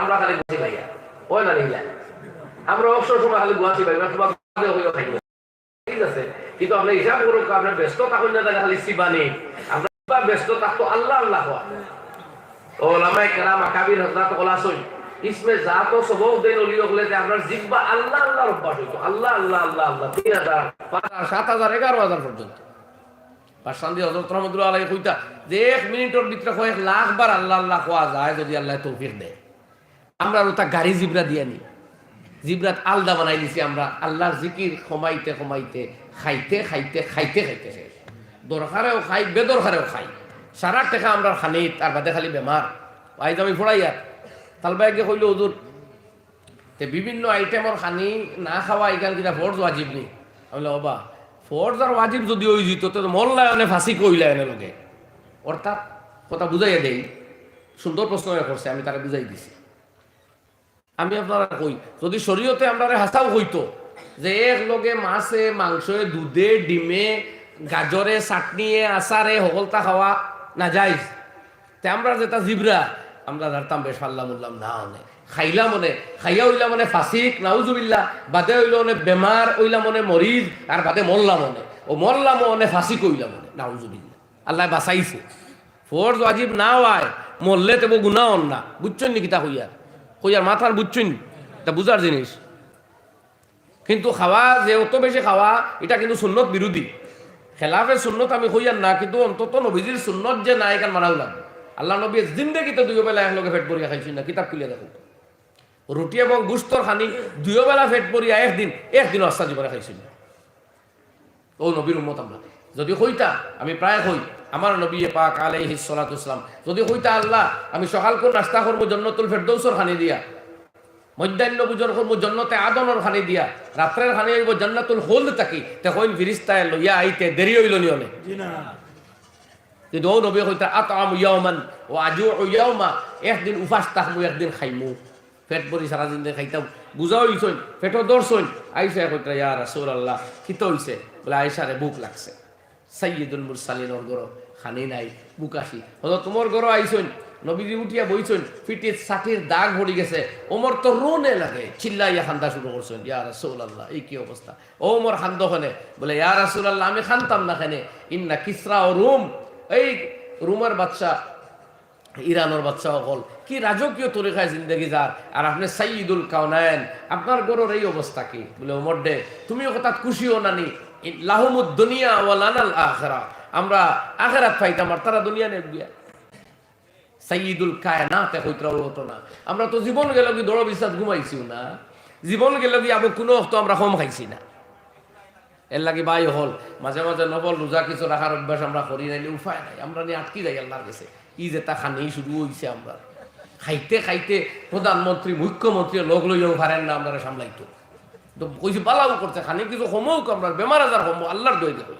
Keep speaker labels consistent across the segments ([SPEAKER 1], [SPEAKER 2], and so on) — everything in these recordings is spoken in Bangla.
[SPEAKER 1] আমরা খালি গুয়াছি ভাইয়া। ওই না নিলা আমরা অবসর সময় খালি গুয়াছি ভাই তোমার হইও খাইব ঠিক আছে? কিন্তু আমরা হিসাব করুক আপনার ব্যস্ত থাকুন না খালি সিবানি আমরা ব্যস্ত থাকতো আল্লাহ আল্লাহ কেরাম, আকাবির ইসমে সবও দেন ওলি যে আপনার জিব্বা আল্লাহ হইতো আল্লাহ আল্লাহ আল্লাহ আল্লাহ, তিন হাজার পাঁচ সাত হাজার, এগারো হাজার পর্যন্ত। পাশান্দি হজরত আলাই কইতা, যে এক মিনিটের ভিতরে কয়েক লাখ বার আল্লাহ আল্লাহ কোয়া যায় যদি আল্লাহ তৌফিক দেয়। আমরা ওটা গাড়ি জিবরা দিয়ে নি। জিবরাত আলদা বানাই দিছি আমরা। আল্লাহর জিকির কমাইতে কমাইতে খাইতে খাইতে খাইতে খাইতে শেষ। দরকারেও খাই, বেদরকারেও খাই। সারা টেকা আমরা খানি তার বাদে খালি বেমার। আইজ আমি ফোড়াই আর তালবাই গিয়ে কইলো ওদুর তে বিভিন্ন আইটেমর খানি না খাওয়া এখান কিনা ফোর্স ওয়াজিব নি? আমি বাবা ফোর্স আর ওয়াজিব যদি ওই জিত তো মল্লা এনে ফাঁসি কইলা এনে লগে। অর্থাৎ কথা বুঝাইয়া দেই। সুন্দর প্রশ্ন করছে আমি তারা বুঝাই দিছি। আমি আপনারা কই? যদি শরীয়তে আমরা হাসাও হইতো যে এক লগে মাছে মাংসে দুধে, ডিমে, গাজরে, চাটনিয়ে, আচারে সকলতা খাওয়া না যাই তে আমরা যেটা জিবরা, আমরা ধরতাম বেশ ফাল্লাম উল্লাম না মনে, খাইলা মনে, খাইয়া হইলা মনে ফাঁসিক নাউজুবিল্লা বাদে হইল মনে বেমার, হইলা মনে মরিজ, আর বাদে মরলা মনে। ও মরলা মনে ফাঁসি কইলা মনে নাউজুবিল্লা আল্লাহ বাঁচাইছে। ফোর্স ওয়াজিব না হয়, মরলে তেবো গুণা অন না, বুঝছেন নি কিতা কইয়ার মাথার বুঝছেন? এটা বুঝার জিনিস। কিন্তু খাওয়া যে অত বেশি খাওয়া, এটা কিন্তু সুন্নত বিরোধী। খেলাফের সুন্নত আমি কইয়ার না, কিন্তু অন্তত নবীজির সুন্নত যে নাই এখান মানাও লাগবে। আল্লাহ নবী জিন্দগিতে দুই বেলা একলগে ফেট পরিয়া খাইছি না, কিতাব খুলিয়া দেখো। রুটি এবং গুস্তর খানি দুই বেলা ফেট পরিয়া একদিন একদিন অস্তা জীবনে খাইছি না। ও নবীর উম্মত আমরা। যদি হইতা আমি প্রায় হই। আমার নবী পাক আলাইহিস সালাতু ইসলাম যদি হইতা আল্লাহ আমি সকাল কোন নাস্তা করব জন্নতুল ফেরদৌসর খানি দিয়া। মধ্যাহ্ন ভোজন করব জন্নতে আদনর খানি দিয়া। রাত্রের খানি হইব জান্নাতুল হোল থাকি। তে কইন ফিরিস্তায় লইয়া আইতে দেরি হইল নি অনেক। ও নবী হইতা আতাম ইয়াওমান ও আজু ইয়াওমা একদিন উপাস তাকমু একদিন খাইমু। পেট ভরি সারা দিন খাইতাম। বুঝা হইছইন পেটও দর্শইন আইসা কইতা ইয়া রাসূলুল্লাহ খিত হইছে। বলে আয়েশারে বুক লাগছে। সাইয়্যিদুল মুরসালিনের ঘর খানি নাই, বুকাশি। হলো তোমার ঘর আইছইন নবীজি উঠিয়া বইছইন পিটির ছাটির দাগ ভরি গেছে। ওমর তো রোনে লাগে, চিল্লাইয়া খান্দা শুরু করছেন, ইয়া রাসূলুল্লাহ, এই কি অবস্থা? ওমর খান্দ খানে বলে, ইয়া রাসূলুল্লাহ, আমি খানতাম না খানে ইন্না কিসরা ও রুম। এই রুমের বাচ্চা, ইরানোর বাচ্চা হল কি রাজকীয় তরিকায় জিন্দগি যার। আর আপনি সাইদুল কাউনায়ন আপনার গরুর এই অবস্থা কি? বলে, ওমর দে, তুমিও কথা খুশিও নানি। দুনিয়া আমরা না আমরা তো জীবন গেল কি দড় বিশ্বাস ঘুমাইছিও না? জীবন গেল কি আবার কোনো আমরা কম খাইছি না? এর লাগে বাই হল, মাঝে মাঝে নবল রোজা কিছু রাখার অভ্যাস আমরা করি নাইলে উপায় নাই। আমরা নিয়ে আটকি যাই আল্লাহর কাছে। ই যে তা খানেই শুরু হইছে আমরা। খাইতে খাইতে প্রধানমন্ত্রী, মুখ্যমন্ত্রী লোক লইয়াও পারেন না আমরা সামলাইতো। তো কইছে বালাও করছে খানি, কিছু সময় আমরা, বেমার আজার হম আল্লাহর দই দেখো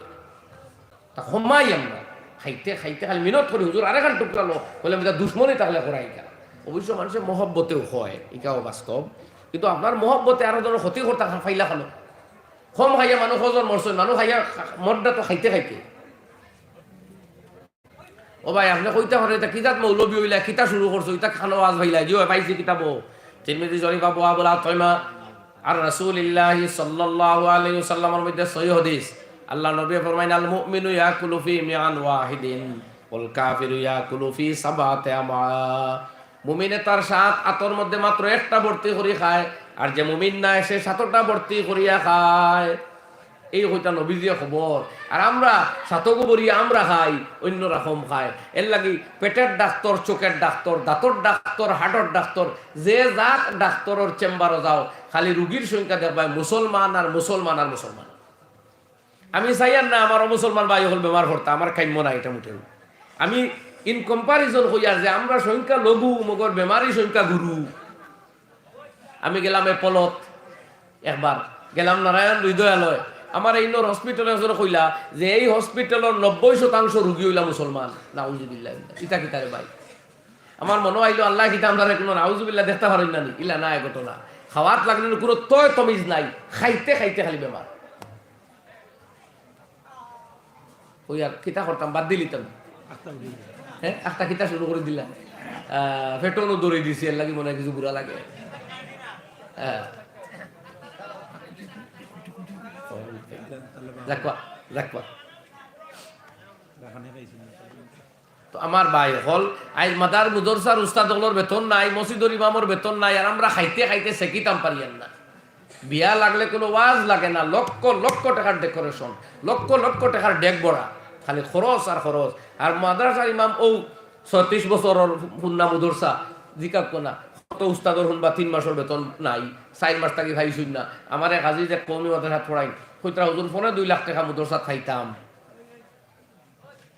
[SPEAKER 1] তা হমাই আমরা, খাইতে খাইতে খালি মিনত করি, হুজুর আরেখান টুকরালো বলে আমি দুশ্মনী তাহলে করাই কেন অবশ্য মানুষের মহব্বতেও হয়, এটাও বাস্তব। কিন্তু আপনার মহব্বতে আরও ধরো ক্ষতি করতে ফাইলা খালো। কম খাইয়া মানুষ ওজন মরছেন মানুষ খাইয়া মদটা তো খাইতে খাইতে। ও ভাই, আপনি কইতে পারে এটা কিতাব মৌলবী হইলা, কিতা শুরু করছ ইতা খানো আজ ভাইলা জিও পাইছি কিতাব। তিরমিজি শরীফা বুয়া বলা তয়মা আর রাসূলুল্লাহ সাল্লাল্লাহু আলাইহি ওয়াসাল্লামের মধ্যে সহিহ হাদিস, আল্লাহ নবী ফরমাইন আল মুমিনু ইয়াকুলু ফি মিআন ওয়াহিদিন, ওয়াল কাফিরু ইয়াকুলু ফি সাবাতি আমা মুমিনে তার সাত আতর মধ্যে মাত্র একটা ভর্তি করি খায়, আর যে মুমিন নাই সে সাতটা ভর্তি করিয়া খায়। এই হইতা নবীজিয়া খবর। আর আমরা সাতকো বরি আমরা খাই অন্য রকম খায়। এর লাগি পেটের ডাক্তার, চোখের ডাক্তার, দাঁতর ডাক্তার হার্টর ডাক্তার, যে যাক ডাক্তারের চেম্বারও যাও খালি রুগীর সংখ্যা দেখবাই মুসলমান আর মুসলমান আর মুসলমান। আমি চাইয়ার না আমার মুসলমান ভাই হল, বেমার করতে আমার কাম্য না এটা মুঠেও আমি ইন কম্পারিজন হইয়ার যে, আমরা সংখ্যা লঘু, মগর বেমারি সংখ্যা গুরু। আমি গেলাম এ পলত একবার। গেলাম নারায়ণ হৃদয়ালয় আমার এই নর হসপিটালে কইলা যে, এই হসপিটালের নব্বই শতাংশ রুগী হইলা মুসলমান। নাউজুবিল্লাহ, ইতা কিতারে ভাই? আমার মনে আইলো আল্লাহ কিতা আমরা কোনো নাউজুবিল্লাহ দেখতে পারেন না নি? ইলা না ঘটনা। খাওয়াত লাগলে কোনো তয় তমিজ নাই, খাইতে খাইতে খালি বেমার ওই আর কিতা করতাম বাদ দিলিতাম হ্যাঁ একটা কিতা শুরু করে দিলা। ফেটনও দৌড়ে দিছি এর লাগে মনে হয় কিছু বুড়া লাগে। হ্যাঁ তো আমার ভাই হল আই মাদার মুদরসার উস্তাদ হলর বেতন নাই মসজিদর ইমামর বেতন নাই, আর আমরা খাইতে খাইতে সেকিতাম পারিয়ান না। বিয়া লাগলে কোনো ওয়াজ লাগে না, লক্ষ লক্ষ টাকার ডেকোরেশন লক্ষ লক্ষ টাকার ডেক বড়া, খালি খরচ আর খরচ। আর মাদ্রাসার ইমাম ও ছত্রিশ বছরের হুন্না মুদরসা জিকাব কোনা, কত উস্তাদর হুন বা তিন মাসের বেতন নাই চার মাস থাকি ভাইছুন না। আমার এক আজি যে কমি মাদ্রাসা পড়াই কইতরা হুজুর ফোনে দুই লাখ টাকা মুদরসা খাইতাম।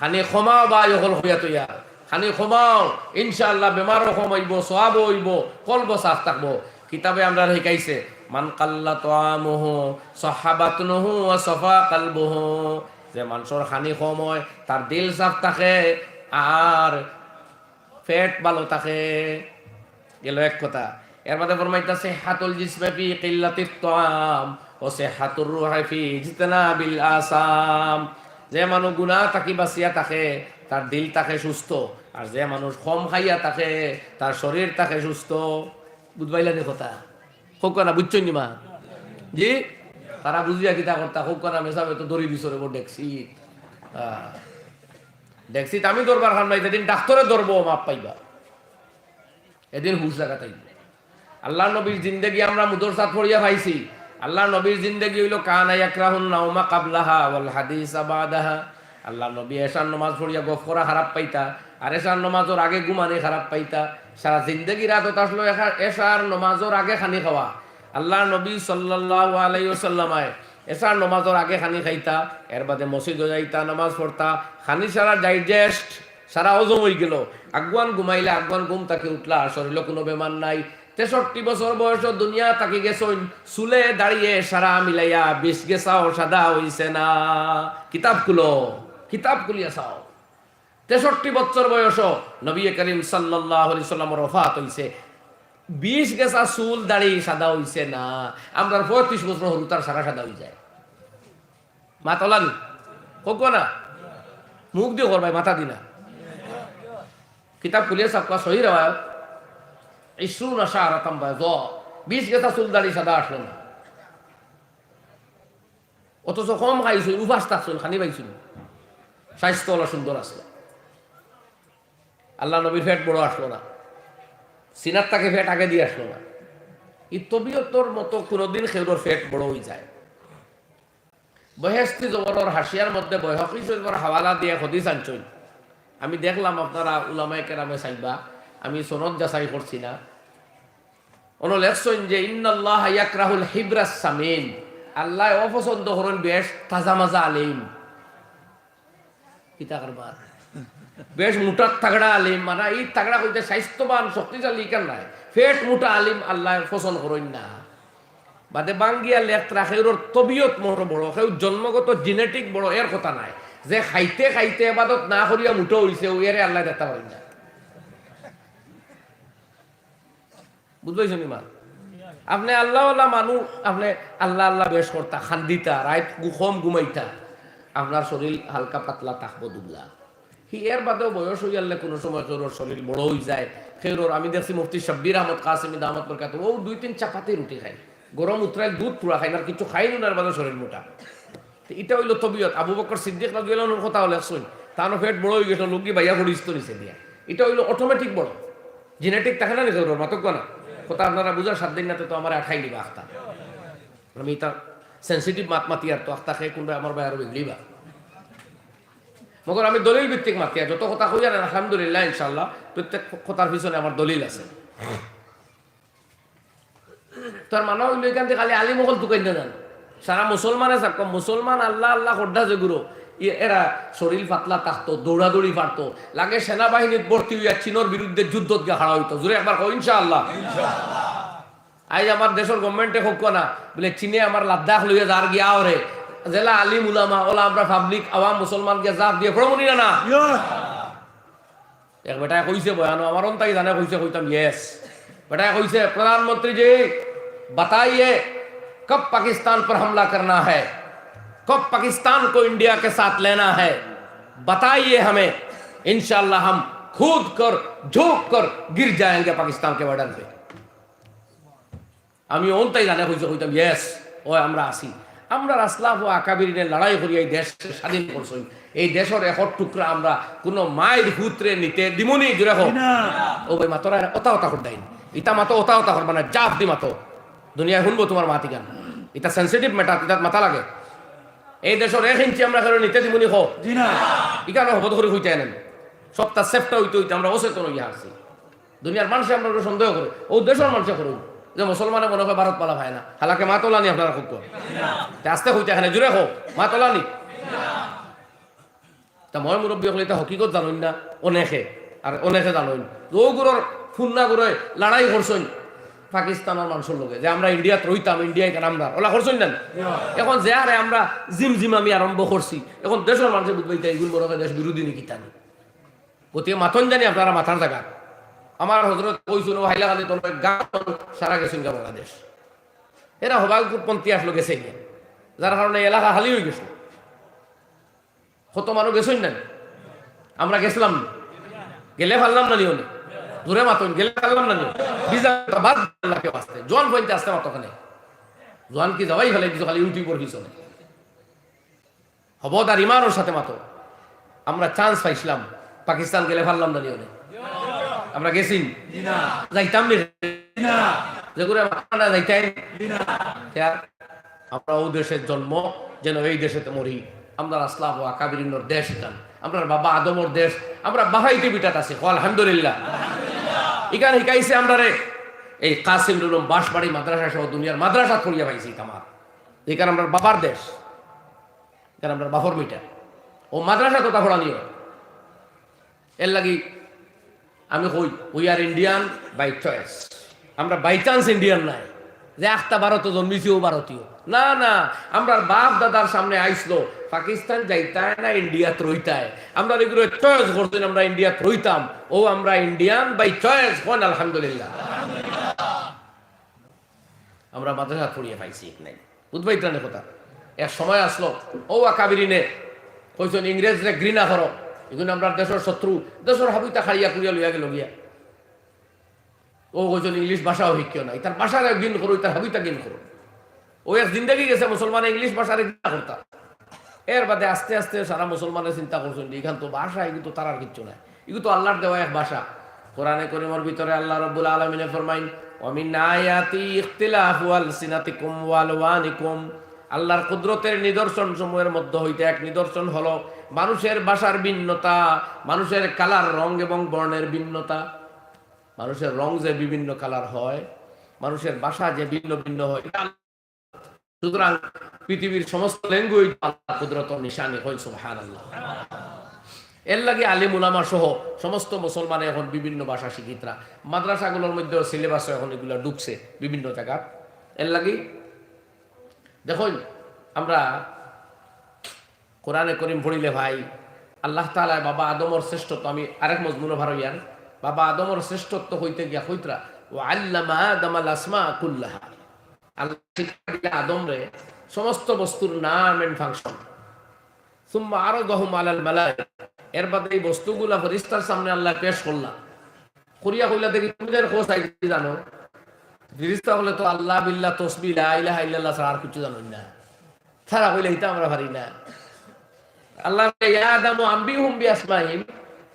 [SPEAKER 1] খানি ক্ষমাও বা ইহল হইয়া তৈয়া খানি ক্ষমাও ইনশাআল্লাহ বেমারও কমাইব সোয়াব হইব, কলব, সাফ থাকব। কিতাবে আমরা শিকাইছে, মান কাল্লা তোয়ামহ সহাবাতনহু সফা কালবহ। যে মানুষের খানি কম হয়, তার দিল সাফ থাকে আর পেট ভালো থাকে। গেল এক কথা। এর মধ্যে ফরমাইতাছে, হাতুল জিসমে ফি কিল্লাতিত তাম ও সে হাতুর রুহে ফি ইজতনাবিল আসাম। যে মানুষ গুণা থাকি বাঁচিয়া থাকে তার দিল থাকে সুস্থ। আর যে মানুষ কম খাইয়া থাকে তার শরীর থাকে সুস্থ। বুঝবাইলা নি কথা? হোক না নি মা? জি? তারা বুঝিয়া কিতা করতা হোক না মেসাবে তো দড়ি দিছরে বড় দেখছি আমি দরবার খান নাই যেদিন ডাক্তরে ধরবো মাপ পাইবা। এদিন হুশ জায়গা তাইব আল্লাহ নবীর জিন্দেগি আমরা মুদরসাত পড়িয়া পাইছি। আল্লাহ নবীর জিন্দেগি হইল, কানা কাবলাহা ওয়াল হাদিস আবাদাহা আল্লাহ নবী এশার নমাজ পড়িয়া গফ করা খারাপ পাইতা, আর এশার নমাজের আগে ঘুমানে খারাপ পাইতা। সারা জিন্দেগি রাত আসলো এশার নমাজের আগে খানি খাওয়া। আল্লাহ নবী সাল্লাল্লাহু আলাইহি ওয়াসাল্লামায় এশার নমাজের আগে খানি খাইতা, এর বাদে মসজিদে যাইতা, নামাজ পড়তা। খানি সারা ডাইজেস্ট সারা হজম হয়ে গেল। আগুয়ান ঘুমাইলে আগুয়ান ঘুম তাকে উঠলা শরীর কোনো বেমার নাই। তেষট্টি বছর বয়স দুনিয়া তাকে গেছইন, চুলে দাঁড়িয়ে সারা মিলাইয়া বিষ গেছাও, সাদা হইছে না। কিতাব খুলো কিতাব খুলিয়া চাও। তেষট্টি বছর বয়স নবী করিম সাল্লাহ সাল্লামর রফাত হইছে। বিষ গেছা, চুল দাড়ি সাদা হইছে না। আমরা পঁয়ত্রিশ বছর হরু তার সারা সাদা হয়ে যায়। মাতলানি হোক না? মুখ দিয়ে করবাই মাথা দিনা কিতাব খুলিয়ে সবকা সহি রেওয়ায়ত ইসরুন আশারাতাম বায়দ, বিশ গেছা চুল দাড়ি সাদা আসলো অথচ কম খাইছিল উপাস খানি পাইছিল স্বাস্থ্য হলো সুন্দর আসলো আল্লাহ নবীর ফ্যাট বড় আসলো না। আগে দিয়ে আসলো না। এই মতো কোনোদিন সেউর ফ্যাট বড় হয়ে যায়। বহেস্তি জবরের হাসিয়ার মধ্যে বয়সী হাওয়ালা দিয়ে হদিস আনছই আমি দেখলাম, আপনারা উলামায় কেরামে চাইবা, আমি সনদ যাচাই করছি না। লেখছেন যে ইন্নাল্লাহ ইয়াকরাহুল হিব্রাস সামিন আল্লাহ অপছন্দ করেন বেশ তাজা মাজা আলিম বেশ মোটার তাগড়া আলিম মানে এই তাগড়া কইতে স্বাস্থ্যবান শক্তিশালী কেন নাই ফেট মোটা আলিম আল্লাহ পছন্দ করেন না বাদে বাঙ্গিয়া লেখরা সেউর তবিয়ত মোট বড় সেউ জন্মগত জেনেটিক বড় এর কথা নাই যে খাইতে খাইতে এবাদত না করিয়া মুঠো হইছে এরে আল্লাহ দেখতে পারেন না বুঝবাইছ নি মা। আপনি আল্লাহ আল্লাহ মানু, আপনি আল্লাহ আল্লাহ বেশ করতা খান্দিতা, রাইত গুখম ঘুমাইতা। আপনার শরীর হালকা পাতলা থাকব দুবলা। সি এর বাদেও বয়স হয়ে গেলে কোনো সময় তোর শরীর বড় হয়ে যায়। ফেরোর আমি দেখছি মুফতি শব্বির আহমদ, কাসিম আহমদ বরকাত, ও দুই তিন চাপাতি রুটি খাই গরম উতরাই দুধ পুরা খাই না কিছু খাই না বাদে শরীর মোটা। এটা হইল তবিয়ত। আবু বকর সিদ্দিক রাদিয়াল্লাহুর কথা হলে শুন। তানো ফেট বড় হয়ে গেছে লোক পরিচিত নিছে দিয়া। এটা হইল অটোমেটিক বড়। জেনেটিক থাকে না নিজের মাতক না। কথা আপনারা বুঝার সাত দিন তো আমার আঠাই নিবা আখতা। আমি এটা সেন্সিটিভ মাত মাতি আর তো আখতা খেয়ে কোনটা আমার বাইরে বিগলিবা। মগর আমি দলিল ভিত্তিক মাতিয়া যত কথা কই আর আলহামদুলিল্লাহ ইনশাল্লাহ প্রত্যেক কথার পিছনে আমার দলিল আছে। তার মানা হইল এখান থেকে খালি আলী মহল তুকাই না সারা মুসলমানে থাকো মুসলমান আল্লাহ আল্লাহ খোদ্দা যে গুরু এরা শরীর পাতলা থাকতো দৌড়াদৌড়ি পারতো লাগে সেনাবাহিনীর ভর্তি হইয়া চীনের বিরুদ্ধে যুদ্ধ গিয়ে হারা হইতো জোরে একবার কো ইনশাআল্লাহ আজ আমার দেশের গভর্নমেন্টে হোক না বলে চীনে আমার লাদ্দাখ লইয়া যার গিয়া ওরে জেলা আলিম উলামা ওলা আমরা পাবলিক আওয়াম মুসলমানকে জাপ দিয়ে প্রমণি না না এক বেটায় কইছে বয়ানো আমার অন্তাই জানে কইছে কইতাম ইয়েস বেটায় কইছে প্রধানমন্ত্রী जी बताइए कब पाकिस्तान पर हमला करना है कब पाकिस्तान को इंडिया के साथ लेना है बताइए हमें इंशाल्लाह हम खुद कर झोंक कर गिर जाएंगे पाकिस्तान के बॉर्डर पे আমি অন্তাই জানে কইছে কইতাম ইয়েস ও আমরা আসি আমরা রাসলাফ ও আকাবিরিনে লড়াই করি এই দেশ স্বাধীন করছই এই দেশের এখন টুকরা আমরা কোন মায়ের হুত্রে নিতে দিমুনি জুড়ে হোক ও ভাই মাতরা ওতা ওতা কর দেন ইতা মাতো ওতা ওতা করবা না জাপ দি মাতো দুনিয়ায় শুনবো তোমার মাতি গান ইতা সেন্সিটিভ ম্যাটার ইতা মাথা লাগে এই দেশের এক ইঞ্চি আমরা কেন নিতে দিমুনি হোক। ইকানো হবত করে হইতে আনেন। সপ্তাহ সেফটা হইতে হইতে আমরা অচেতন হইয়া আসছি দুনিয়ার মানুষে আমরা সন্দেহ করে। ও দেশের মানুষে করুন। যে মুসলমানে মনে হয় ভারত পালা ভাই না। হালাকে মা তোলানি আপনারা খুব কর আস্তে হইতে এখানে জুড়ে হোক। মা তোলানি তা মই মুরব্বী হলে এটা হকিকত জানুন না? অনেকে। আর অনেকে জানুন ওগুলোর ফুন্না করে লড়াই করছেন। পাকিস্তানের মানুষের লোকে যে আমরা ইন্ডিয়াত রইতাম ইন্ডিয়ায় কেন আমরা? ওলা করছেন না? এখন যে আরে আমরা জিম জিম আমি আরম্ভ করছি, এখন দেশের মানুষের বুঝবাইতে এইগুলো বড় দেশ বিরোধী নাকি তানি? গতিকে মাথন জানি আপনারা মাথার জায়গা। আমার হজরত কইছিল হাইলা খালি তোমার গান সারা গেছেন গা বাংলাদেশ। এরা হবাগপন্থী আসলো গেছে যার কারণে এলাকা হালি হয়ে গেছে। কত মানুষ গেছেন না? আমরা গেছিলাম। গেলে পারলাম না নিও দূরে মাতন গেলে পারলাম না নিও বাদ আল্লাহকে বাঁচতে জোয়ান পয়েন্টে আসতে মাতো খানে জোয়ান কি যাওয়াই ফেলে কিছু খালি ইউটিউবের পিছনে। হব তার ইমানোর সাথে মাতো। আমরা চান্স পাইছিলাম। পাকিস্তান গেলে পারলাম না নিও আমরা গেছি যাইতাম যে করে আমরা আমরা ও দেশের জন্ম যেন এই দেশেতে মরি। আমরা আসলাম ও আকাবিরিনোর দেশ আমরা বাবা আদমর দেশ। আমরা বাহাইতে বিটাত আছি। আলহামদুলিল্লাহ। ইকান শিকাইছে আমরা রে এই কাসিম রুলম বাঁশবাড়ি মাদ্রাসা সহ দুনিয়ার মাদ্রাসা থরিয়া পাইছি আমার এখানে আমরা বাবার দেশ। এখানে আমরা বাফর মিটা ও মাদ্রাসা তো তা নিও এর লাগি আমি কই we are Indian by choice আমরা বাই চান্স ইন্ডিয়ান নাই। যে একটা ভারত জন্মিছিও ভারতীয়। না না, আমরা বাপ দাদার সামনে আইসলো। পাকিস্তান যাইতায় না ইন্ডিয়াত রইতায় আমরা এগুলো চয়েস করছেন আমরা ইন্ডিয়াত রইতাম ও, আমরা ইন্ডিয়ান বাই চয়েস হন, আলহামদুলিল্লাহ। আমরা মাদ্রাসা পড়িয়ে পাইছি নাই। বুঝবাই ত্রাণের কথা। এক সময় আসলো, ও, আকাবিরিনে, কইছেন, ইংরেজরে ঘৃণা করো। এগুলো আমরা দেশের শত্রু, দেশের হাবিতা খাইয়া কুড়িয়া লইয়া গেল গিয়া। ও কইছেন, ইংলিশ ভাষাও শিক্ষিও নাই। তার ভাষার গিন করো, তার হাবিতা গিন করো। জিন্দগি গেছে, মুসলমান ইংলিশ ভাষার করতা এর বাদে আস্তে আস্তে সারা মুসলমানের চিন্তা করছেন এখান তো ভাষা তার আর কিচ্ছু নাই। এগুলো তো আল্লাহর দেওয়া এক ভাষা। কোরআনে করিমর ভিতরে আল্লাহ রব্বুল আলমিনে ফরমাইন অমিন আয়াতি আল্লাহর কুদরতের নিদর্শন সমূহের মধ্যে হইতে এক নিদর্শন হলো মানুষের ভাষার ভিন্নতা, মানুষের কালার, রং এবং বর্ণের ভিন্নতা। মানুষের রং যে বিভিন্ন কালার হয়, মানুষের ভাষা যে ভিন্ন ভিন্ন হয় সুতরাং পৃথিবীর সমস্ত ল্যাঙ্গুয়েজ আল্লাহ কুদরত নিশানি হয় সুবহানাল্লাহ। এর লাগে আলিম উলামা সহ সমস্ত মুসলমান এখন বিভিন্ন ভাষা শিক্ষিতরা মাদ্রাসাগুলোর মধ্যে সিলেবাস এখন এগুলো ঢুকছে বিভিন্ন জায়গা এর লাগে দেখুন আমরা কোরআনে করিম পড়িলে ভাই, আল্লাহ তালা বাবা আদমর শ্রেষ্ঠত্ব, আমি আরেক মজমুনো ভারো ইয়ার বাবা আদমর শ্রেষ্ঠত্ব হইতে গিয়া হইতরা ও আল্লামা আদম আল আসমা কুল্লাহা। আল্লাহ শিক্ষা দিলে আদম রে সমস্ত বস্তুর নাম এন্ড ফাংশন সুম্মা আরও গহম আলাল মালায় এর বাদে এই বস্তুগুলা ফরিস্তার সামনে আল্লাহ পেশ করলাম করিয়া কইলা দেখি, তুমি যার খোঁজ জানো? বলে, তো আল্লাহ বিল্লাহ তসবি, লা ইলাহা ইল্লাল্লাহ ছাড়া আর কিছু জানোই না। হিতা আমরা পারি না। আল্লাহ ইয়া আদামু আম্বিহুম বিআসমাইহিম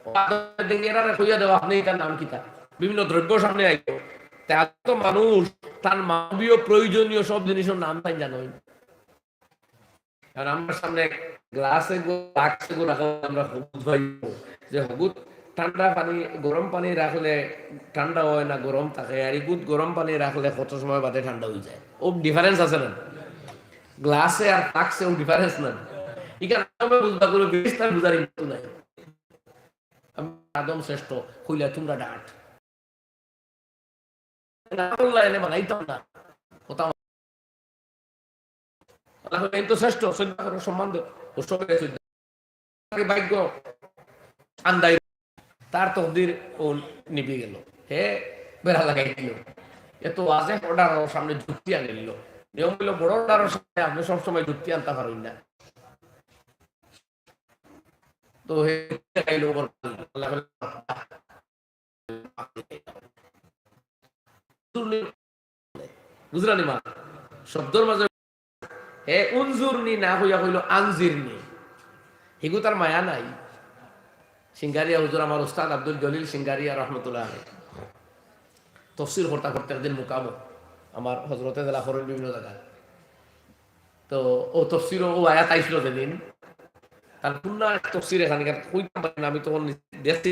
[SPEAKER 1] ও আদম দেখি এরা কইয়া আপনি নাম কিতা বিভিন্ন দ্রব্য সামনে আইতো তা এত মানুষ তার মানবীয় প্রয়োজনীয় সব জিনিসের নাম তাই জানোই কারণ আমার সামনে গ্লাসে বাক্সে রাখলে আমরা হবুত ভাই যে হবুত ঠান্ডা পানি, গরম পানি রাখলে ঠান্ডা হয় না, গরম থাকে। আর ইগুত গরম পানি রাখলে কত সময় বাদে ঠান্ডা হয়ে যায়। ও ডিফারেন্স আছে না? গ্লাসে আর ফ্লাক্সে ও ডিফারেন্স না? আদমে বুঝবা করে বিস্তার বুঝার নাই। আমি আদম শ্রেষ্ঠ হইলা তোমরা ডাট বানাইতাম না কথা আল্লাহ এই তো শ্রেষ্ঠ সম্মান ভাগ্য আন্দাই তার তকদির ও নিভে গেল হে বেড়া লাগাই দিল এত আজে অর্ডার সামনে যুক্তি আনে নিল নিয়ম হইল বড় অর্ডারের সামনে আপনি সবসময় যুক্তি আনতে পারবেন না তো হে গাইল ওপর আল্লাহ বলে, বুঝলানি মা? শব্দর মাঝে হে উনজুরনি না হইয়া হইল আনজিরনি। হিগু তার মায়া নাই। সিঙ্গারিয়া হুজুর আমার উস্তাদ আব্দুল জলিল সিঙ্গারিয়া রহমতুল্লাহ তফসির করতে করতে একদিন মুকামো আমার হজরতে জেলা করেন বিভিন্ন জায়গায়। তো ও তফসির ও আয়াত আইছিল সেদিন তার পূর্ণ তফসির এখানে কইতাম পারি না, আমি তখন দেখছি।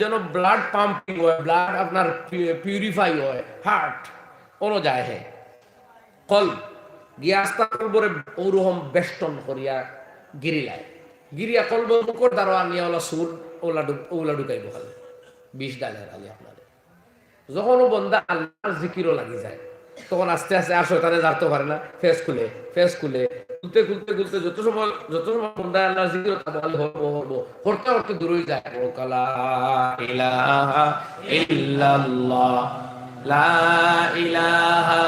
[SPEAKER 1] যেন ব্লাড পাম্পিং হয় ব্লাড আপনার পিউরিফাই হয় হার্ট যায় কল গিয়া করবরে ওরকম বেষ্টন করিয়া গিরিলায়। গিরিয়া কলব মুখর দ্বারা আনিয়া ওলা সুর ওলা ওলা ঢুকাইব খালি। বিষ ডালের আপনাদের যখন বন্দা আল্লাহর জিকিরও লাগি যায়। তখন আস্তে আস্তে আর শয়তানে জানতে পারে না। ফেস খুলে ফেস খুলে। খুলতে খুলতে খুলতে যত সময় যত সময় বন্দা আল্লাহর জিকির হব হব যায়। ও কালা ইলাহা ইল্লাল্লাহ, লা ইলাহা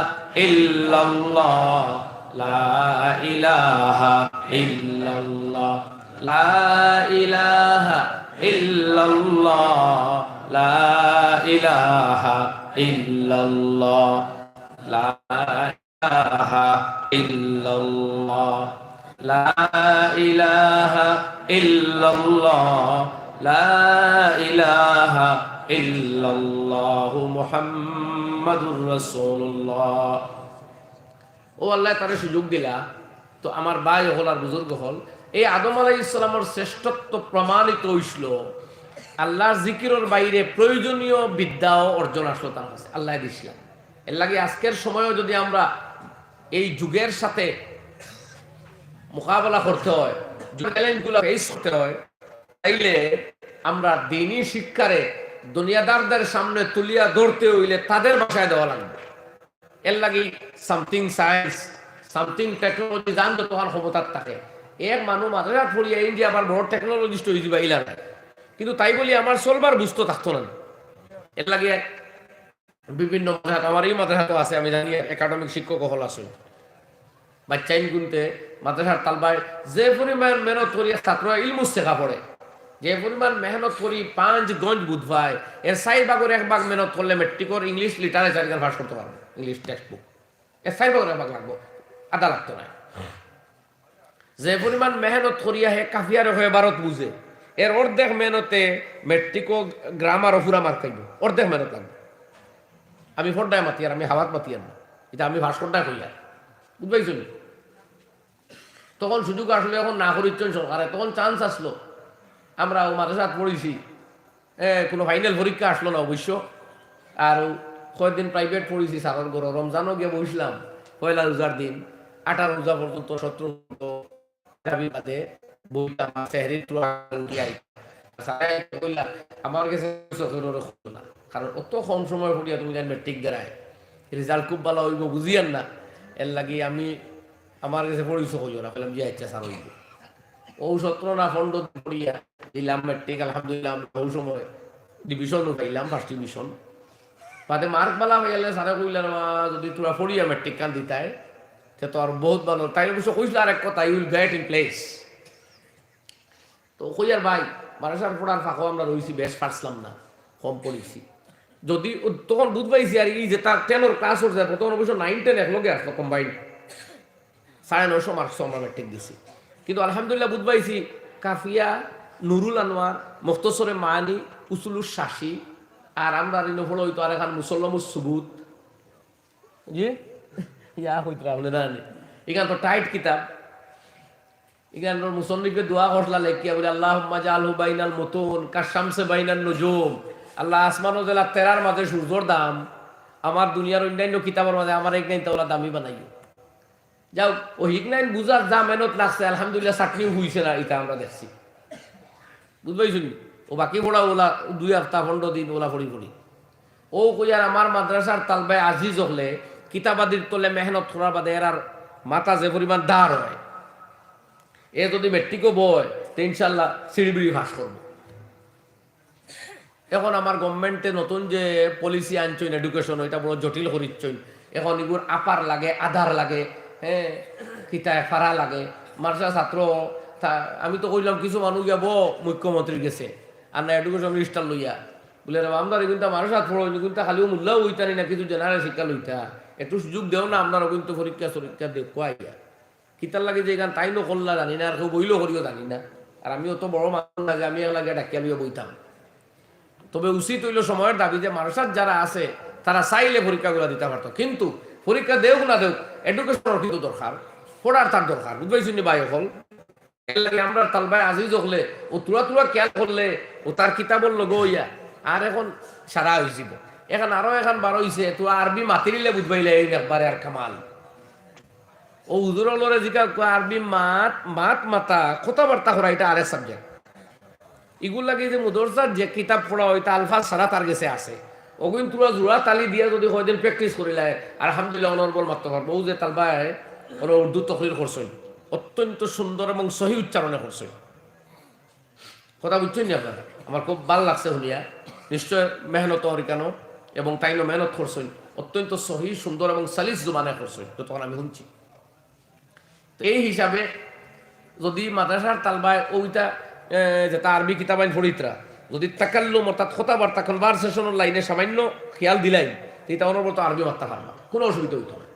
[SPEAKER 1] ইল্লাল্লাহ, লা ইলাহা ইল্লাল্লাহ, লা ইলাহা ইল্লাল্লাহ, লা ইলাহা ইল্লাল্লাহ। লা ও আল্লাহ তারে সুযোগ দিলা, তো আমার ভাই হল আর বুজুর্গ হল। এই আদম আলাই ইসলামের শ্রেষ্ঠত্ব প্রমাণিত হইছিল আল্লাহর জিকিরের বাইরে প্রয়োজনীয় বিদ্যাও অর্জন আসলো তার কাছে। আল্লাহ দিছিলাম। এর লাগে আজকের সময়ও যদি আমরা এই যুগের সাথে মোকাবেলা করতে হয় চ্যালেঞ্জগুলো ফেস করতে হয়, তাইলে আমরা দিনই শিক্ষারে দুনিয়াদারদের সামনে তুলিয়া ধরতে হইলে তাদের ভাষায় দেওয়া লাগবে। এর লাগি সামথিং সায়েন্স সামথিং টেকনোলজি জানতো তখন ক্ষমতার থাকে। এক মানুষ মাদ্রাসাত পড়িয়া ইন্ডিয়া আবার বড় টেকনোলজিস্ট হয়ে যাবা কিন্তু তাই বলি আমার চলবার বুঝতে থাকতো না। এর লাগে বিভিন্ন মাদ্রাসাত আমার এই মাদ্রাসাতেও আছে, আমি জানি একাডেমিক শিক্ষক হল আছে। বাচ্চাইন গুনতে মাদ্রাসার তালবায় যে পরিমাণ মেহনত করিয়া ছাত্ররা ইলমুস শেখা পড়ে, যে পরিমাণ মেহনত করি পাঁচ গঞ্জ বুধবাই এর সাই ভাগের এক ভাগ মেহনত করলে মেট্রিকর ইংলিশ লিটারেচার এখানে পাস করতে পারব ইংলিশ টেক্সট বুক এর সাই ভাগের এক ভাগ লাগবো, আদা লাগতো না। যে পরিমাণ মেহনত করিয়া হে কাফিয়ার হয়ে ভারত বুঝে, এর অর্ধেক মেহনতে মেট্রিকো গ্রামার অফুরা মার খাইব অর্ধেক মেহনত লাগবে। আমি ফোনটায় মাতি আর আমি হাওয়াত মাতি আর না। এটা আমি ভাস্করটায় কইয়া বুঝবাইছো নি? তখন সুযোগ আসলে এখন না করিচ্ছেন সরকারে, তখন চান্স আসলো। আমরা মাদ্রাসাত পড়েছি। এ, কোনো ফাইনাল পরীক্ষা আসলো না অবশ্য। আর কয়েকদিন প্রাইভেট পড়েছি সারার গরো রমজানও গিয়ে বসলাম, পয়লা রোজার দিন। আঠারো রোজা পর্যন্ত, সতেরো বাদে আমার কাছে না। কারণ অত কম সময় পড়িয়া তুমি জানবে, ঠিক দেয় রেজাল্ট খুব ভালো হইব, বুঝিয়ান না। এর লাগি আমি আমার কাছে পড়িছো হইও না বললাম যে ইচ্ছা সার হইব। ও না ফন্ড পড়িয়া দিলাম মেট্রিক আলহামদুলিল্লাহ আমি ওই সময় ডিভিশনও পাইলাম ফার্স্ট ডিভিশন বাদে মার্ক হয়ে গেলে সারা কইলেন যদি তোরা পড়িয়া মেট্রিক কান দিতাই সে তো আর বহুত ভালো। তাই অবশ্য কইছিল আর এক কথা ইউল গেট ইন প্লেস তো কইয়ার ভাই মারাসার পড়ার ফাঁকও আমরা রইছি বেশ পারছিলাম না, কম পড়েছি। যদি তখন বুঝ পাইছি আর এই যে তার টেনের ক্লাস হচ্ছে তখন অবশ্য নাইন টেন একলগে আসলো কম্বাইন্ড সাড়ে নয়শো মার্কস আমরা মেট্রিক দিছি। কিন্তু আলহামদুলিল্লাহ বুধবাইছি কাফিয়া, নুরুল আনোয়ার, মুক্তসরে মানি উসুলুর শাসি আর আমরা রিনো ফলো হইতো আর এখান মুসল্লামুর সুবুত। জি? ইয়া হইতো এখান তো টাইট কিতাব। এখান মুসল্লিকে দোয়া করলা লেখিয়া বলে আল্লাহ মাজাল বাইনাল মতন কাশামসে বাইনাল নজুম। আল্লাহ আসমান জেলা তেরার মাঝে সূর্যর দাম, আমার দুনিয়ার অন্যান্য কিতাবের মাঝে আমার এক নাইন তোলা দামি বানাইও। যাও, ও হিকনাইন বুঝার যা মেহনত লাগছে, আলহামদুলিল্লাহ চাকরিও হইছে না, এটা আমরা দেখছি। বুঝবাইছি ও বাকি পড়া ওলা, দুই সপ্তাহ পনেরো দিন ওলা পড়ি পড়ি। ও কইয়ার আমার মাদ্রাসার তালবাই আজিজ হলে কিতাবাদির তলে মেহনত করার বাদে এর আর মাথা যে পরিমাণ দাঁড় হয়। এ যদি মেট্রিকও বয়, তো ইনশাল্লাহ সিঁড়িবিড়ি ফাঁস করব। এখন আমার গভর্নমেন্টে নতুন যে পলিসি আনছইন এডুকেশন এটা বড় জটিল করিচ্ছইন এখন এগুর আপার লাগে আধার লাগে হ্যাঁ কিতায় ফারা লাগে। মার্চা ছাত্র আমি তো কইলাম কিছু মানুষ যাব মুখ্যমন্ত্রী গেছে। আর না এডুকেশন মিনিস্টার লইয়া বলে আমরা কিন্তু মানুষ হাত পড়ো কিন্তু খালিও মূল্যও হইতানি না কিছু জেনারেল শিক্ষা লইতা একটু সুযোগ দেও না আপনারা কিন্তু পরীক্ষা সরীক্ষা দেখুয়াইয়া কিতার লাগে যে এখান তাইনো করলা জানি না আর কেউ বইলেও করিও জানি না। আর আমিও তো বড় মানুষ লাগে আমি লাগে ডাকি আমিও বইতাম তবে উচিত হইল সময়ের দাবি যে মানুষের যারা আছে, তারা চাইলে পরীক্ষাগুলো দিতে পারতো। কিন্তু পরীক্ষা দেও না দেও এডুকেশনের কিন্তু দরকার পড়ার তার দরকার বুঝবাইছেন ভাই হল আমরা তালবাই আজিজ হলে ও তুরা তুরা খেয়াল করলে ও তার কিতাবর লগ ইয়া আর এখন সারা হয়েছিল এখন আরও এখন বারো হইছে তো আরবি মাতিরিলে বুঝবাইলে এই একবারে আর কামাল। ও উজুরলরে জিকা আরবি মাত মাত মাতা কথাবার্তা করা এটা আরেক সাবজেক্ট এগুলো লাগে যে মুদরসার যে কিতাব পড়া হয়, তা আলফা সারা তার গেছে আছে। ওগুন তুলা জোড়া তালি দিয়া যদি কয়দিন প্র্যাকটিস করিলে আলহামদুলিল্লাহ অনর্বল মারতে পারব ও যে তালবায় ওরা উর্দু তকলির করছেন অত্যন্ত সুন্দর এবং সহি উচ্চারণে করছেন কথা বুঝছেন নি আপনারা আমার খুব ভালো লাগছে শুনিয়া। নিশ্চয় মেহনত অরিকানো এবং তাইনো মেহনত করছেন অত্যন্ত সহি সুন্দর এবং সালিস জুবানে করছেন তখন আমি শুনছি। তো এই হিসাবে যদি মাদ্রাসার তালবায় ওইটা এ, যেটা আরবি কিতাবাইন ফরিতরা যদি তাকাল্লুম অর্থাৎ কথাবার্তা কনভারসেশনের লাইনে সামান্য খেয়াল দিলাই এটা অনবরত আরবি বার্তা পারবা কোনো অসুবিধা হইতো না।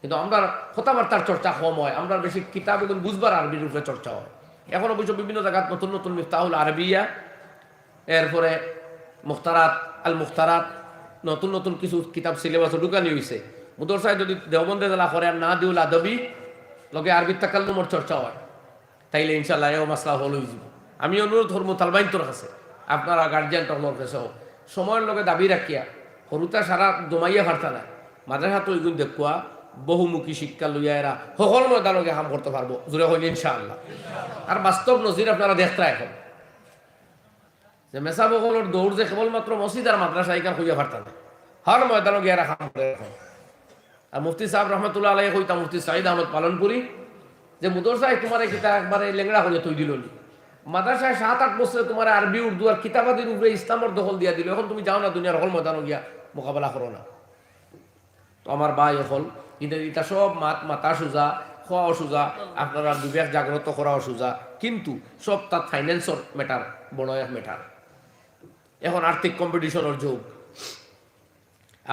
[SPEAKER 1] কিন্তু আমরা কথাবার্তার চর্চা কম হয় আমরা বেশি কিতাব এবং বুঝবার আরবির উপরে চর্চা হয়। এখন অবশ্য বিভিন্ন জায়গায় নতুন নতুন মিফতাহুল আরবিয়া এরপরে মুখতারাত আল মুখতারাত নতুন নতুন কিছু কিতাব সিলেবাস ঢুকানি হয়েছে মুদরসায় যদি দেওবন্দে জেলা করে আর না দিউল আদবি লগে আরবি তাকাল্লুমর চর্চা হয়। তাইলে ইনশাল্লাহ এও মাসলা হল হয়ে আমি অনুরোধ করব তালবাইন তোর কাছে। আপনারা গার্জিয়ান টকলোর কাছে হোক সময়ের লগে দাবি রাখিয়া সৰুতা সারা জমাইয়া ফারতা না মাদ্রাসা তো এগুন দেখুয়া বহুমুখী শিক্ষা লইয়া এরা সকল ময়দানকে কাম করতে পারব জোরে হইলে ইনশাআল্লাহ। আর বাস্তব নজির আপনারা দেখতা এখন। যে মেসা বগলের দৌড় যে কেবলমাত্র মসজিদ আর মাদ্রাসা এখান হইয়া ফারতা না হর ময়দানকে এরা কাম করে এখন। আর মুফতি সাহেব রহমতুল্লাহ আলাই কইতা মুফতি সাইদ আহমদ পালনপুরি যে মুদরসায় তোমার এই কিতাব একবারে লেংড়া হয়ে তৈ দিল নি? মাদ্রাসায় সাত আট বছরে তোমার আরবি, উর্দু আর কিতাবাদির উপরে ইসলামের দখল দিয়া দিল। এখন তুমি যাও না দুনিয়ার হল ময়দানও গিয়া মোকাবেলা করো না। তো আমার ভাই হল কিন্তু এটা সব মাত মাতা সোজা খোৱাও সোজা, আপনারা বিবেক জাগ্রত করাও সোজা। কিন্তু সব তার ফাইন্যান্সর ম্যাটার এক ম্যাটার এখন আর্থিক কম্পিটিশনের যুগ।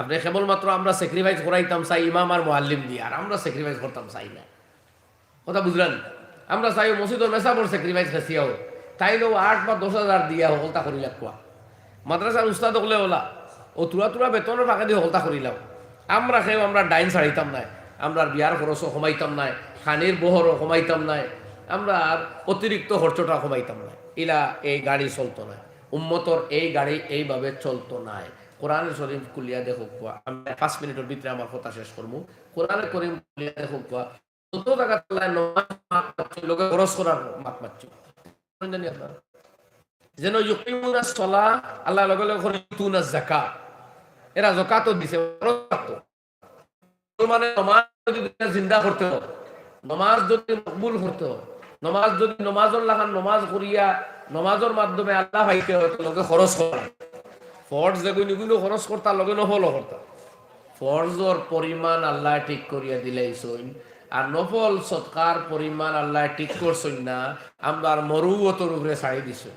[SPEAKER 1] আপনি কেবলমাত্র আমরা স্যাক্রিফাইস করাইতাম চাই, ইমাম আর মোয়াল্লিম দিয়ে। আর আমরা স্যাক্রিফাইস করতাম চাই না। কথা বুঝলেন? আমরা চাই মসজিদর মেসাবর স্যাক্রিফাইস খেসিয়াও তাই নো আট বা দশ হাজার দিয়া হলতা করি লাগবা মাদ্রাসার উস্তাদ হলে ওলা। ও তুরা তুরা বেতনের ফাঁকে দিয়ে হলতা করিলাম আমরা খেয়েও আমরা ডাইন ছাড়িতাম নাই। আমরা বিয়ার খরচও কমাইতাম নাই। খানির বহরও কমাইতাম নাই। আমরা আর অতিরিক্ত খরচটা কমাইতাম নাই। ইলা, এই গাড়ি চলতো না উম্মতর এই গাড়ি এইভাবে চলতো নাই। কোরআন শরীফ কুলিয়া দেখো কোয়া আমি পাঁচ মিনিটের ভিতরে আমার কথা শেষ করব। কোরআনে করিম কুলিয়া দেখো কোয়া যত টাকা আল্লাহ নমাজ পাচ্ছি, লোকে খরচ করার আপনারা? যেন ইউকিমুনা সলা আল্লাহ লগে লগে যাকাত। এরা দিছে মানে নমাজ যদি জিন্দা করতে নমাজ যদি মকবুল করতে নমাজ যদি নমাজর লাগান নমাজ করিয়া নমাজের মাধ্যমে আল্লাহ ভাইকে লগে খরচ করা ফর্জ যেগুলো এগুলো খরচ করতা লগে করতা। ফরজর পরিমাণ আল্লাহ ঠিক করিয়া দিলাইছইন আর নফল সৎকার পরিমাণ আল্লাহ ঠিক করছেন না, আমরা মরুয়তর উপরে ছাড়ি দিছে।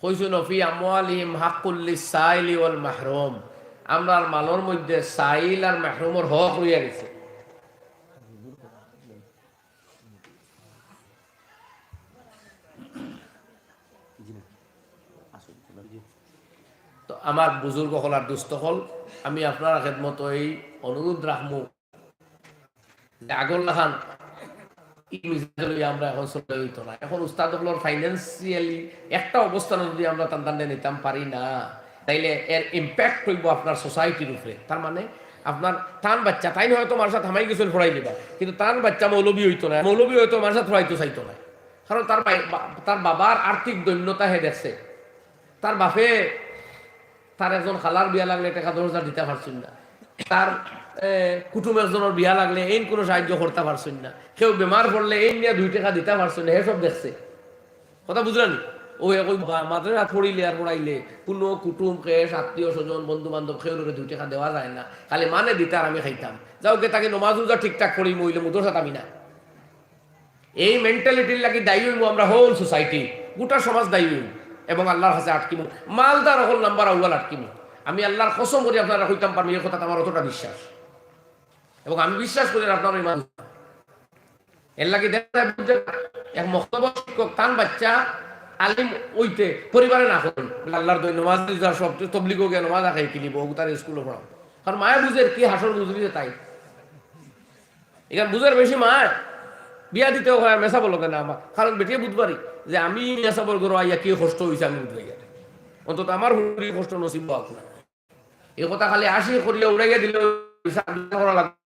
[SPEAKER 1] কইছো নফি আমওয়ালিহিম হাক্কুল্লি সাইল ওয়াল মাহরুম। আমরা মালর মধ্যে সাইল আর মাহরুমের হক রইয়া গেছে। তো আমার বুজুর্গ হল আর দুস্থ হল, আমি আপনার খেদমত এই অনুরোধ রাখব। যে আগর লাখান আমরা এখন চলে হইতো না। এখন উস্তাদ ফাইন্যান্সিয়ালি একটা অবস্থানে যদি আমরা টানতে নিতাম পারি না, তাইলে এর ইম্প্যাক্ট আপনার সোসাইটির উপরে। তার মানে আপনার তান বাচ্চা, তাই হয়তো মার সাথে হামাই গেছিল ফড়াই দিবা কিন্তু তান বাচ্চা মৌলবী হইতো না, মৌলবী হয়তো সাথে ফড়াইতে চাইতো না। কারণ তার তার বাবার আর্থিক দৈন্যতা হে দেখছে। তার বাপে, তার একজন খালার বিয়া লাগলে টাকা দশ হাজার দিতে পারছেন না। তার এ, কুটুম একজনের বিয়া লাগলে এই কোনো সাহায্য করতে পারছেন না। কেউ বেমার পড়লে এই নিয়ে দুই টাকা দিতে পারছেন না এসব দেখছে। কথা বুঝলেন ও ওই মাদ্রাসা পড়িলে আর পড়াইলে কোনো কুটুম কেস আত্মীয় স্বজন বন্ধু বান্ধব কেউ দুই টাকা দেওয়া যায় না। খালি মানে দিতে আর আমি খাইতাম। যাও গে তাকে নমাজ রোজা ঠিকঠাক করি মহিলে মুদর আমি না। এই মেন্টালিটির লাগি দায়ী হইব আমরা হোল সোসাইটি গোটা সমাজ দায়ী হইব এবং আল্লাহর কাছে আটকিম। মালদার হল নাম্বার আউ্বাল আটকিম। আমি আল্লাহর কসম করি আপনারা হইতাম পারব এই কথা আমার অতটা বিশ্বাস। এবং আমি বিশ্বাস করি আপনার ইমান। এর লাগে এক মক্তব্য শিক্ষক তান বাচ্চা আলিম ওইতে পরিবারে না করেন আল্লাহর দই নমাজ সব তবলিগ গিয়ে নমাজ আখাই কিনিব তার স্কুলে পড়াও। কারণ মায়া বুঝের কি হাসর বুঝলি তাই। এখানে বুঝার বেশি মায়। বিয়া দিতেও হয় মেসা বলো কেন আমার? কারণ বেটিয়ে বুঝবারি যে আমি মেসাবর গরো আইয়া কি কষ্ট হয়েছে আমি বুঝতে গেলে অন্তত আমার হুড়ি কষ্ট নসিব না এই কথা খালি আসি করিয়া উড়াইয়া দিলে করা লাগবে।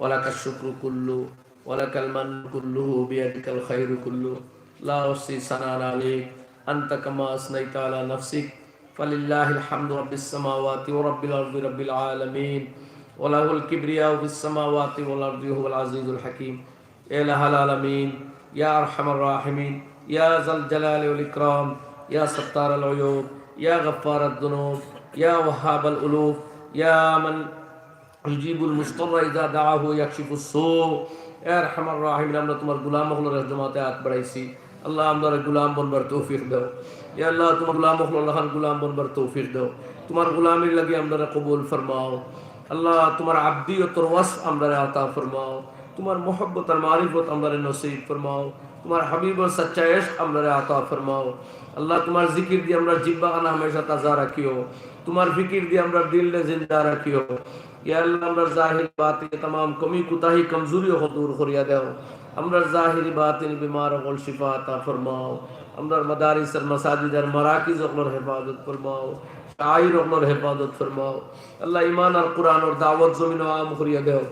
[SPEAKER 1] ولك الشكر كله ولك المن كله بيدك الخير كله. لا أحصي ثناء عليك أنت كما أثنيت على نفسك. فلله الحمد رب السماوات ورب الأرض رب العالمين وله الكبرياء في السماوات والأرض هو العزيز الحكيم. يا إله العالمين يا أرحم الراحمين يا ذا الجلال والإكرام يا ستار العيوب يا غفار الذنوب يا وهاب الألوف يا من ইউজিবুল মুস্তফা ইজা দাহু ইয়াকশিফু সো। এর হামার রাহিমিন, আমরা তোমার গুলাম হলোর জমাতে হাত বাড়াইছি। আল্লাহ আমরা গোলাম বনবার তৌফিক দাও। ইয়া আল্লাহ, তোমার গুলাম হলোর গুলাম বনবার তৌফিক দাও। তোমার গুলামের লাগি আমরা কবুল ফরমাও। আল্লাহ, তোমার আব্দি ও তরওয়াস আমরা আতা ফরমাও। তোমার মোহব্বত আর মারিফত আমরা নসিব ফরমাও। তোমার হাবিব ও সচ্চায়েশ আমরা আতা ফরমাও। আল্লাহ, তোমার জিকির দিয়ে আমরা জিব্বা আনা হামেশা তাজা রাখিও। তোমার ফিকির দিয়ে আমরা দিল জিন্দা রাখিও। ইয়া আল্লাহ আমরা জাহির বাতিন तमाम কমি কুতাহি কমজোরি ও দূর করিয়া দাও আমরা জাহিরি বাতিন বিমার হল শিফা আতা ফরমাও আমরা মাদারিস আর মাসাজিদ আর মারাকিজ ওগুলোর হেফাজত ফরমাও শাইর ওগুলোর হেফাজত ফরমাও আল্লাহ ইমান আর কোরআন ওর দাওয়াত জমিন ও আম করিয়া দাও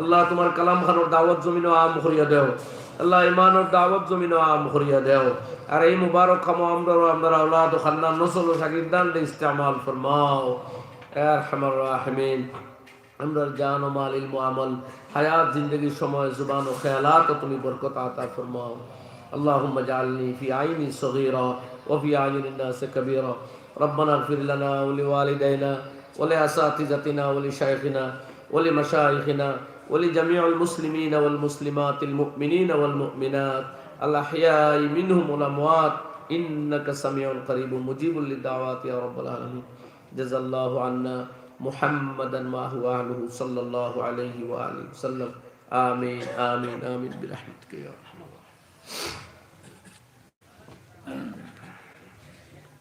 [SPEAKER 1] আল্লাহ তোমার কালাম খান ওর দাওয়াত জমিন ও আম করিয়া দাও আল্লাহ ইমান ওর দাওয়াত জমিন ও আম করিয়া দাও আর এই মুবারক খামো আমরা আমরা আওলাদ ও খান্নান নসল ও শাগিরদান ইস্তেমাল ফরমাও يا ارحم الراحمين আমরা জান ও মাল ইলম ও আমল হায়াত জিন্দগির সময় জুবান ও খেয়ালাত তুমি বরকত আতা ফরমাও اللهم اجعلني في عيني صغيرة وفي أعين الناس كبيرة ربنا اغفر لنا ولوالدينا ولأساتذتنا ولشيخنا ولمشايخنا ولجميع المسلمين والمسلمات المؤمنين والمؤمنات الأحياء منهم والأموات إنك سميع قريب مجيب للدعوات يا رب العالمين جزا الله عنا محمدا وهو أهله صلى الله عليه وآله وسلم آمين آمين آمين برحمتك يا رحمة الله